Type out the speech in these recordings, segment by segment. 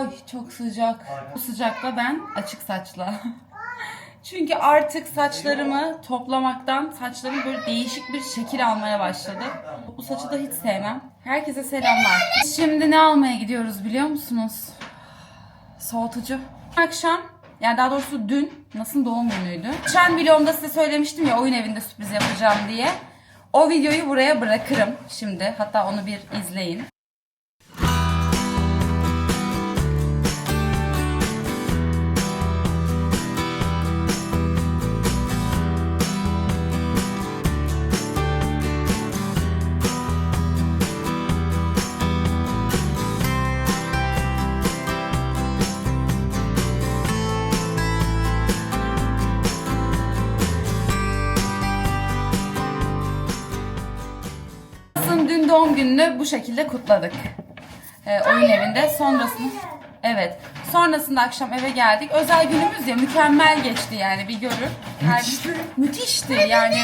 Ay çok sıcak. Bu sıcakta ben açık saçla. Çünkü artık saçlarımı toplamaktan saçlarım böyle değişik bir şekil almaya başladı. Bu saçı da hiç sevmem. Herkese selamlar. Şimdi ne almaya gidiyoruz biliyor musunuz? Soğutucu. Akşam yani daha doğrusu dün nasıl doğum günüydü. Geçen vlogumda size söylemiştim ya oyun evinde sürpriz yapacağım diye. O videoyu buraya bırakırım şimdi. Hatta onu bir izleyin. Dün doğum gününü bu şekilde kutladık. Ee, oyun evinde. Sonrasında Evet. Sonrasında akşam eve geldik. Özel günümüz ya mükemmel geçti yani bir görün. Her, müthişti yani.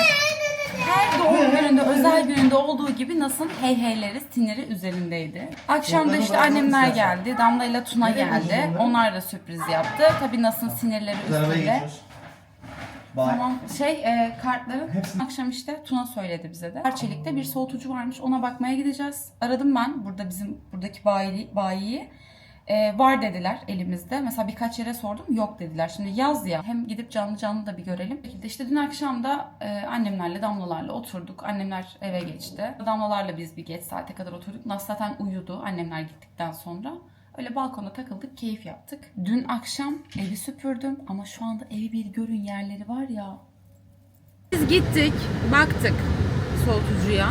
Her doğum gününde, özel gününde olduğu gibi Nas'ın hey heyleri, siniri üzerindeydi. Akşam da işte annemler geldi. Damla ile Tuna geldi. Onlar da sürpriz yaptı. Tabii Nas'ın sinirleri üstünde. Bye. Tamam. Şey e, kartların akşam işte Tuna söyledi bize de. Arçelik'te bir soğutucu varmış. Ona bakmaya gideceğiz. Aradım ben burada bizim buradaki bayi, bayiyi. E, var dediler elimizde. Mesela birkaç yere sordum. Yok dediler. Şimdi yaz ya. Hem gidip canlı canlı da bir görelim. İşte dün akşam da e, annemlerle damlalarla oturduk. Annemler eve geçti. Damlalarla biz bir geç saate kadar oturduk. Nas zaten uyudu annemler gittikten sonra. Öyle balkonda takıldık, keyif yaptık. Dün akşam evi süpürdüm ama şu anda evi bir görün yerleri var ya. Biz gittik, baktık soğutucuya.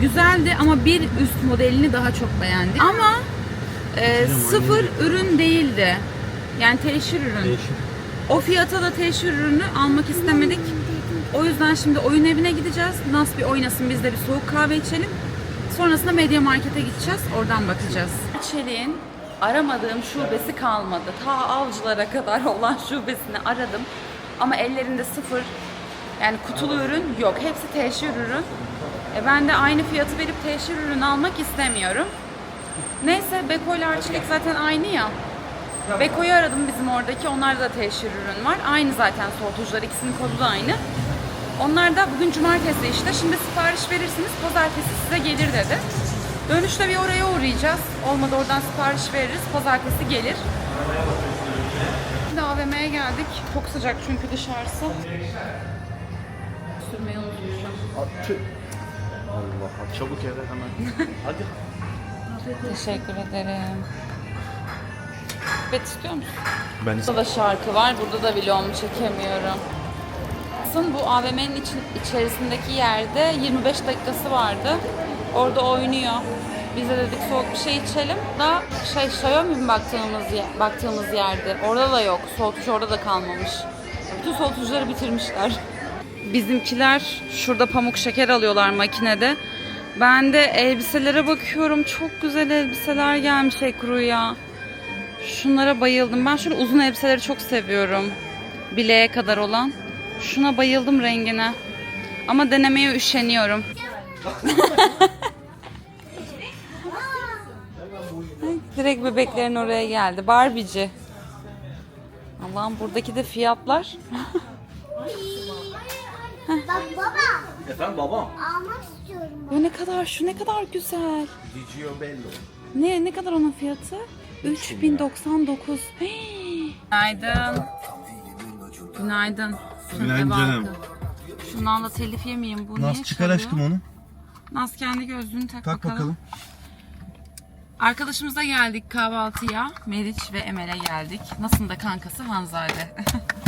Güzeldi ama bir üst modelini daha çok beğendik. Ama e, sıfır ürün değildi. Yani teşhir ürün. O fiyata da teşhir ürünü almak istemedik. O yüzden şimdi oyun evine gideceğiz. Nas bir oynasın biz de bir soğuk kahve içelim. Sonrasında Medya Market'e gideceğiz. Oradan bakacağız. Çelik'in aramadığım şubesi kalmadı. Ta avcılara kadar olan şubesini aradım. Ama ellerinde sıfır yani kutulu ürün yok. Hepsi teşhir ürün. E ben de aynı fiyatı verip teşhir ürün almak istemiyorum. Neyse Beko ile Arçelik zaten aynı ya. Beko'yu aradım bizim oradaki. Onlarda da teşhir ürün var. Aynı zaten soğutucular. ikisinin kodu da aynı. Onlar da bugün cumartesi işte. Şimdi sipariş verirsiniz. Pazartesi size gelir dedi. Dönüşte bir oraya uğrayacağız. Olmadı oradan sipariş veririz. Pazartesi gelir. Şimdi AVM'ye geldik. Çok sıcak çünkü dışarısı. Sürmeyi unutmuşum. Allah çabuk eve hemen. Hadi. Teşekkür ederim. Bet istiyor musun? Ben Burada da şarkı var. Burada da vlogumu çekemiyorum. Aslında bu AVM'nin için, içerisindeki yerde 25 dakikası vardı. Orada oynuyor. Biz de dedik soğuk bir şey içelim. Da şey Xiaomi mi baktığımız, baktığımız yerde. Orada da yok. Soğutucu orada da kalmamış. Bütün soğutucuları bitirmişler. Bizimkiler şurada pamuk şeker alıyorlar makinede. Ben de elbiselere bakıyorum. Çok güzel elbiseler gelmiş Ekru'ya. Şunlara bayıldım. Ben şöyle uzun elbiseleri çok seviyorum. Bileğe kadar olan. Şuna bayıldım rengine. Ama denemeye üşeniyorum. Ay, Direkt bebeklerin oraya geldi. Barbici. Allah'ım buradaki de fiyatlar. Bak baba Efendim babam. almak istiyorum. Bu ne kadar şu ne kadar güzel. Dicio Bello. Ne ne kadar onun fiyatı? 3099. Hey. Günaydın. Günaydın. Günaydın canım. Şundan da telif yemeyeyim. Bu niye Nasıl çıkar çalıyor? aşkım onu? Naz kendi gözlüğünü tak, Tak bakalım. bakalım. Arkadaşımıza geldik kahvaltıya. Meriç ve Emel'e geldik. Nasıl da kankası Hanzade.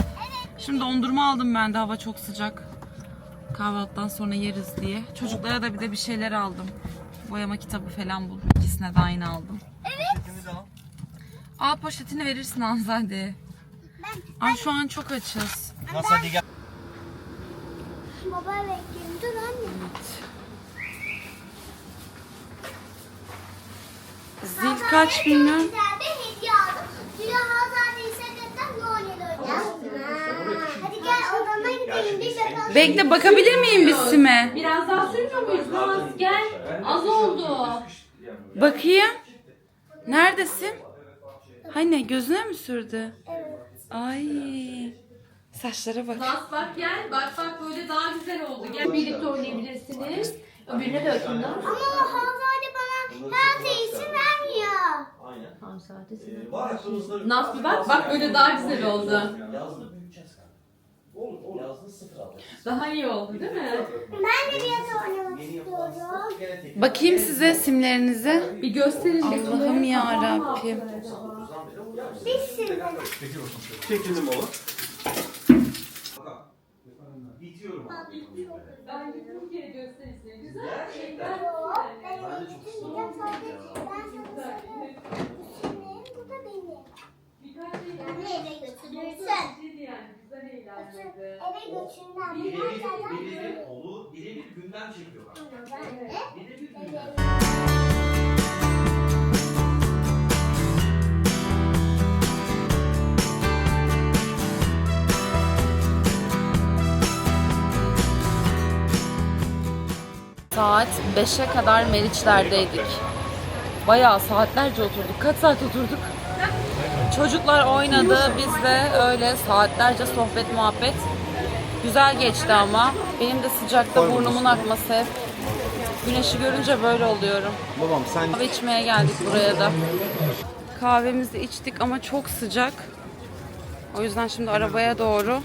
Şimdi dondurma aldım ben de hava çok sıcak. Kahvaltıdan sonra yeriz diye. Çocuklara da bir de bir şeyler aldım. Boyama kitabı falan buldum. İkisine de aynı aldım. Al poşetini verirsin Hanzade. Ay şu an çok açız. Nasıl hadi gel. Baba bekleyin dur anne. Zil kaç bilmiyorum. Oynayacağız. Hadi gel odama gidelim bir bakalım. Bekle bakabilir miyim bir sime? Biraz daha sürmüyor muyuz? Naz gel. Az oldu. Bakayım. Neredesin? Hani gözüne mi sürdü? Evet. Ay. Saçlara bak. Naz bak gel. Bak bak böyle daha güzel oldu. Gel birlikte oynayabilirsiniz. Öbürüne de bakın Naz. Ama Hazade bana her şeyi izin vermiyor. Tamam saate Naz bir bak. Bak böyle daha güzel oldu. Yazda büyüyeceğiz kanka. Olur olur. Yazda sıfır. Daha iyi oldu değil mi? Ben de biraz oynamak istiyorum. Bakayım size simlerinize. Bir gösterin. Allah'ım ya Rabbim. Bir sürü. Çekildim oğlum. Ben bir kere gösterisine. Güzel. Yok, ben eve götürmeyeceğim. Sadece ben sana söyleyeyim. Bu da benim. Anne eve götürürsün. yani güzel eğlendirdi. Eve götürmem. Birebir, Zaten birebir böyle. olur, birebir gündem çekiyorlar. Ben de Birebir eve gündem. Saat 5'e kadar Meriçler'deydik. Bayağı saatlerce oturduk. Kaç saat oturduk? Çocuklar oynadı. Biz de öyle saatlerce sohbet muhabbet. Güzel geçti ama. Benim de sıcakta burnumun akması hep. Güneşi görünce böyle oluyorum. Babam sen Kahve içmeye geldik buraya da. Kahvemizi içtik ama çok sıcak. O yüzden şimdi arabaya doğru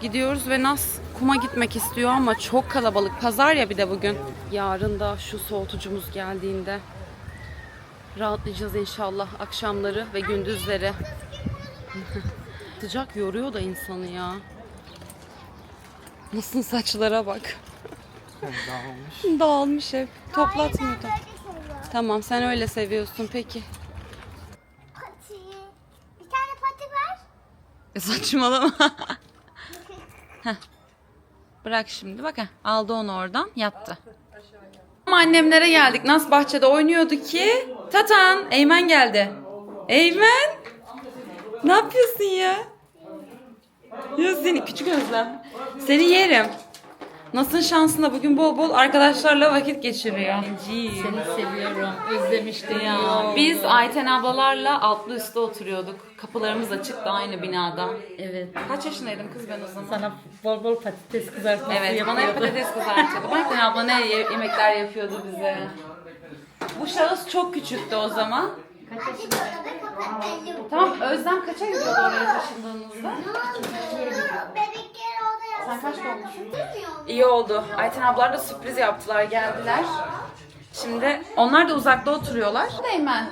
gidiyoruz ve Nas kuma gitmek istiyor ama çok kalabalık. Pazar ya bir de bugün. Yarın da şu soğutucumuz geldiğinde rahatlayacağız inşallah akşamları ve gündüzleri. Sıcak yoruyor da insanı ya. Nasıl saçlara bak. Dağılmış. Dağılmış hep. Toplatmıyor da. Tamam sen öyle seviyorsun peki. Pati. Bir tane pati ver. E, saçmalama. Bırak şimdi bak. Aldı onu oradan yattı. Ama annemlere geldik. Nas bahçede oynuyordu ki. Tatan Eymen geldi. Eymen. Ne yapıyorsun ya? Ya seni küçük özlem. Seni yerim. Nasıl şansına bugün bol bol arkadaşlarla vakit geçiriyor. Seni seviyorum. Özlemiştim ya. Biz Ayten ablalarla altlı üstte oturuyorduk. Kapılarımız açıktı aynı binada. Evet. Kaç yaşındaydım kız ben o zaman? Sana bol bol patates kızartması Evet, bana hep patates kızartıyordu. Ayten abla ne ye- yemekler yapıyordu bize. Bu şahıs çok küçüktü o zaman. Bakalım kapatalım. Tamam, Özlem kaça gidiyordu oraya taşındığınızda? Sen kaç doğmuşsun? İyi oldu. Ayten ablar da sürpriz yaptılar, geldiler. Şimdi onlar da uzakta oturuyorlar. Orada.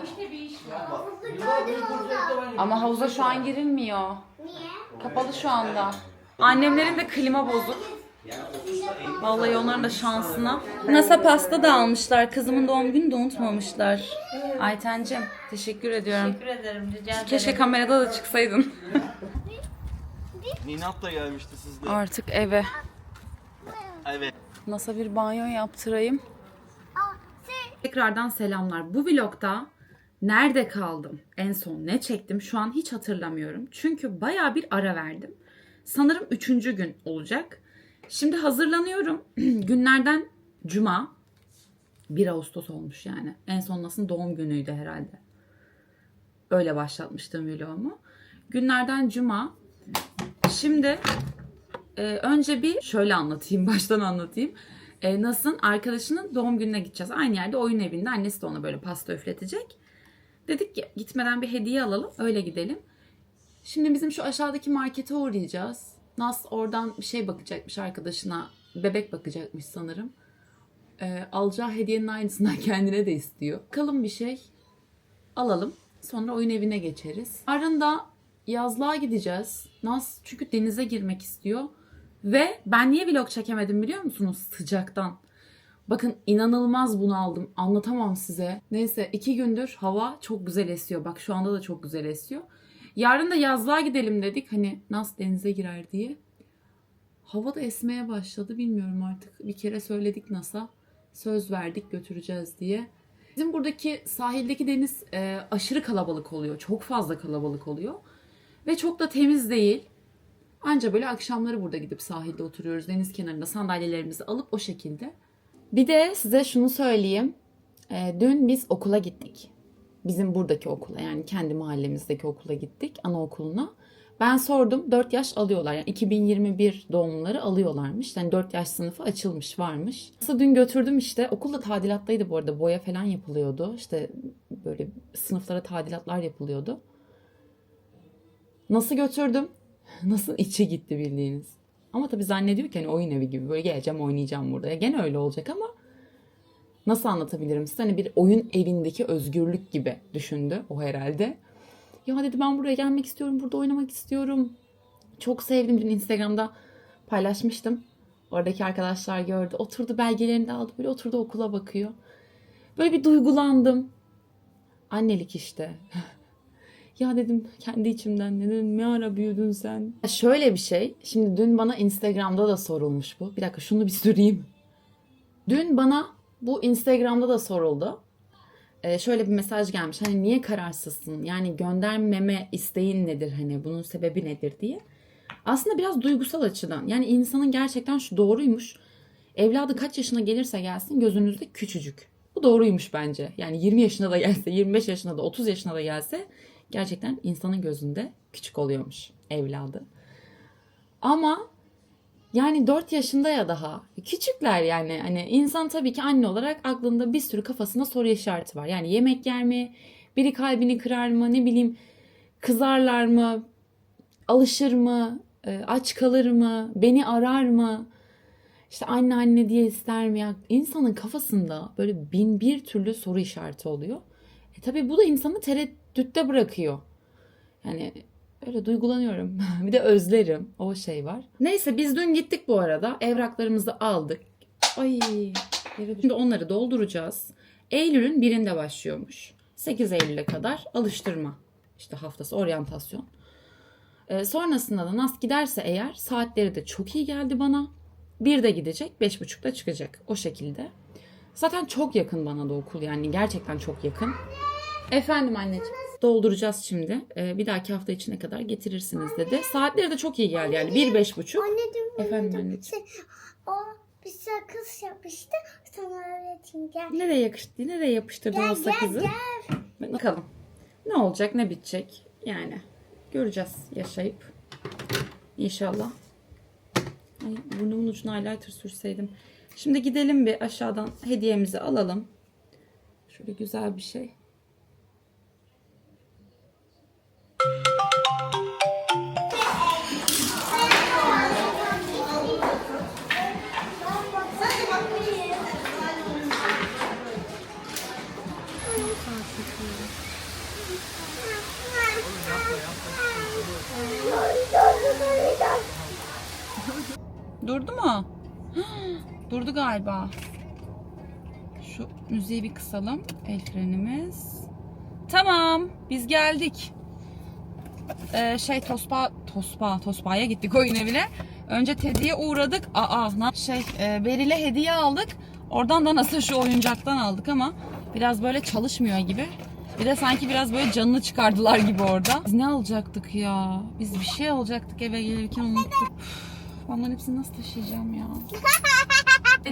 Ama havuza şu an girilmiyor. Niye? Kapalı şu anda. Annemlerin de klima bozuk. Vallahi onların da şansına. NASA pasta da almışlar. Kızımın doğum gününü de unutmamışlar. Aytencim teşekkür ediyorum. Teşekkür ederim. Rica ederim. Keşke kamerada da çıksaydın. Ninat da gelmişti sizde. Artık eve Evet. NASA bir banyo yaptırayım. Tekrardan selamlar. Bu vlogda nerede kaldım? En son ne çektim? Şu an hiç hatırlamıyorum. Çünkü baya bir ara verdim. Sanırım üçüncü gün olacak. Şimdi hazırlanıyorum. Günlerden cuma. 1 Ağustos olmuş yani. En son nasıl doğum günüydü herhalde. Öyle başlatmıştım vlogumu. Günlerden cuma. Şimdi ee, önce bir şöyle anlatayım, baştan anlatayım. Ee, Nas'ın arkadaşının doğum gününe gideceğiz. Aynı yerde oyun evinde. Annesi de ona böyle pasta üfletecek. Dedik ki gitmeden bir hediye alalım, öyle gidelim. Şimdi bizim şu aşağıdaki markete uğrayacağız. Nas oradan bir şey bakacakmış arkadaşına. Bebek bakacakmış sanırım. Ee, alacağı hediyenin aynısından kendine de istiyor. Bakalım bir şey alalım. Sonra oyun evine geçeriz. Yarın da yazlığa gideceğiz. Naz çünkü denize girmek istiyor. Ve ben niye vlog çekemedim biliyor musunuz? Sıcaktan. Bakın inanılmaz bunu aldım. Anlatamam size. Neyse iki gündür hava çok güzel esiyor. Bak şu anda da çok güzel esiyor. Yarın da yazlığa gidelim dedik. Hani Naz denize girer diye. Hava da esmeye başladı. Bilmiyorum artık. Bir kere söyledik Nas'a. Söz verdik götüreceğiz diye. Bizim buradaki sahildeki deniz e, aşırı kalabalık oluyor. Çok fazla kalabalık oluyor. Ve çok da temiz değil. Anca böyle akşamları burada gidip sahilde oturuyoruz. Deniz kenarında sandalyelerimizi alıp o şekilde. Bir de size şunu söyleyeyim. E, dün biz okula gittik. Bizim buradaki okula yani kendi mahallemizdeki okula gittik anaokuluna. Ben sordum 4 yaş alıyorlar. Yani 2021 doğumluları alıyorlarmış. Yani 4 yaş sınıfı açılmış varmış. Nasıl dün götürdüm işte. Okulda tadilattaydı bu arada. Boya falan yapılıyordu. İşte böyle sınıflara tadilatlar yapılıyordu. Nasıl götürdüm? Nasıl içi gitti bildiğiniz. Ama tabii zannediyor ki hani oyun evi gibi böyle geleceğim oynayacağım burada. Ya gene öyle olacak ama nasıl anlatabilirim size? Hani bir oyun evindeki özgürlük gibi düşündü o herhalde. Ya dedi ben buraya gelmek istiyorum, burada oynamak istiyorum. Çok sevdim. Dün Instagram'da paylaşmıştım. Oradaki arkadaşlar gördü. Oturdu belgelerini de aldı. Böyle oturdu okula bakıyor. Böyle bir duygulandım. Annelik işte. ya dedim kendi içimden dedim ne ara büyüdün sen? Şöyle bir şey. Şimdi dün bana Instagram'da da sorulmuş bu. Bir dakika şunu bir süreyim. Dün bana bu Instagram'da da soruldu. Ee, şöyle bir mesaj gelmiş. Hani niye kararsızsın? Yani göndermeme isteğin nedir? Hani bunun sebebi nedir diye. Aslında biraz duygusal açıdan. Yani insanın gerçekten şu doğruymuş. Evladı kaç yaşına gelirse gelsin gözünüzde küçücük. Bu doğruymuş bence. Yani 20 yaşına da gelse, 25 yaşına da, 30 yaşına da gelse gerçekten insanın gözünde küçük oluyormuş evladı. Ama yani 4 yaşında ya daha. Küçükler yani. Hani insan tabii ki anne olarak aklında bir sürü kafasında soru işareti var. Yani yemek yer mi? Biri kalbini kırar mı? Ne bileyim kızarlar mı? Alışır mı? E, Aç kalır mı? Beni arar mı? İşte anne anne diye ister mi? Ya insanın kafasında böyle bin bir türlü soru işareti oluyor. E tabii bu da insanı tereddütte bırakıyor. Yani Öyle duygulanıyorum. bir de özlerim. O şey var. Neyse biz dün gittik bu arada. Evraklarımızı aldık. Ay. Şimdi onları dolduracağız. Eylül'ün birinde başlıyormuş. 8 Eylül'e kadar alıştırma. işte haftası oryantasyon. Ee, sonrasında da nasıl giderse eğer saatleri de çok iyi geldi bana. Bir de gidecek, beş buçukta çıkacak. O şekilde. Zaten çok yakın bana da okul yani gerçekten çok yakın. Efendim anneciğim. Dolduracağız şimdi. Ee, bir dahaki hafta içine kadar getirirsiniz dedi. Saatleri de çok iyi geldi yani. Bir beş buçuk. Anneciğim Efendim anneciğim. Şey, o bir sakız yapıştı. Sana öğreteyim gel. Nereye yakıştı? Nereye yapıştırdın o Gel sakızı? gel gel. Bakalım. Ne olacak ne bitecek? Yani göreceğiz yaşayıp. İnşallah. Ay, burnumun ucuna highlighter sürseydim. Şimdi gidelim bir aşağıdan hediyemizi alalım. Şöyle güzel bir şey. Durdu mu? Durdu galiba. Şu müziği bir kısalım. El frenimiz. Tamam. Biz geldik. Ee, şey Tospa Tospa Tospa'ya gittik oyun evine. Önce Teddy'ye uğradık. Aa şey e, Beril'e hediye aldık. Oradan da nasıl şu oyuncaktan aldık ama biraz böyle çalışmıyor gibi. Bir de sanki biraz böyle canını çıkardılar gibi orada. Biz ne alacaktık ya? Biz bir şey alacaktık eve gelirken unuttuk. Onların hepsini nasıl taşıyacağım ya?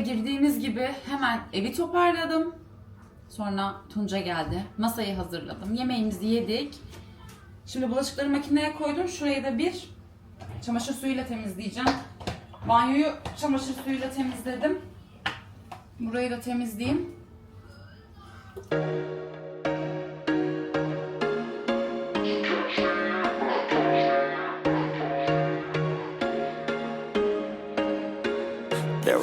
Girdiğimiz gibi hemen evi toparladım. Sonra Tunca geldi. Masayı hazırladım. Yemeğimizi yedik. Şimdi bulaşıkları makineye koydum. Şurayı da bir çamaşır suyuyla temizleyeceğim. Banyoyu çamaşır suyuyla temizledim. Burayı da temizleyeyim.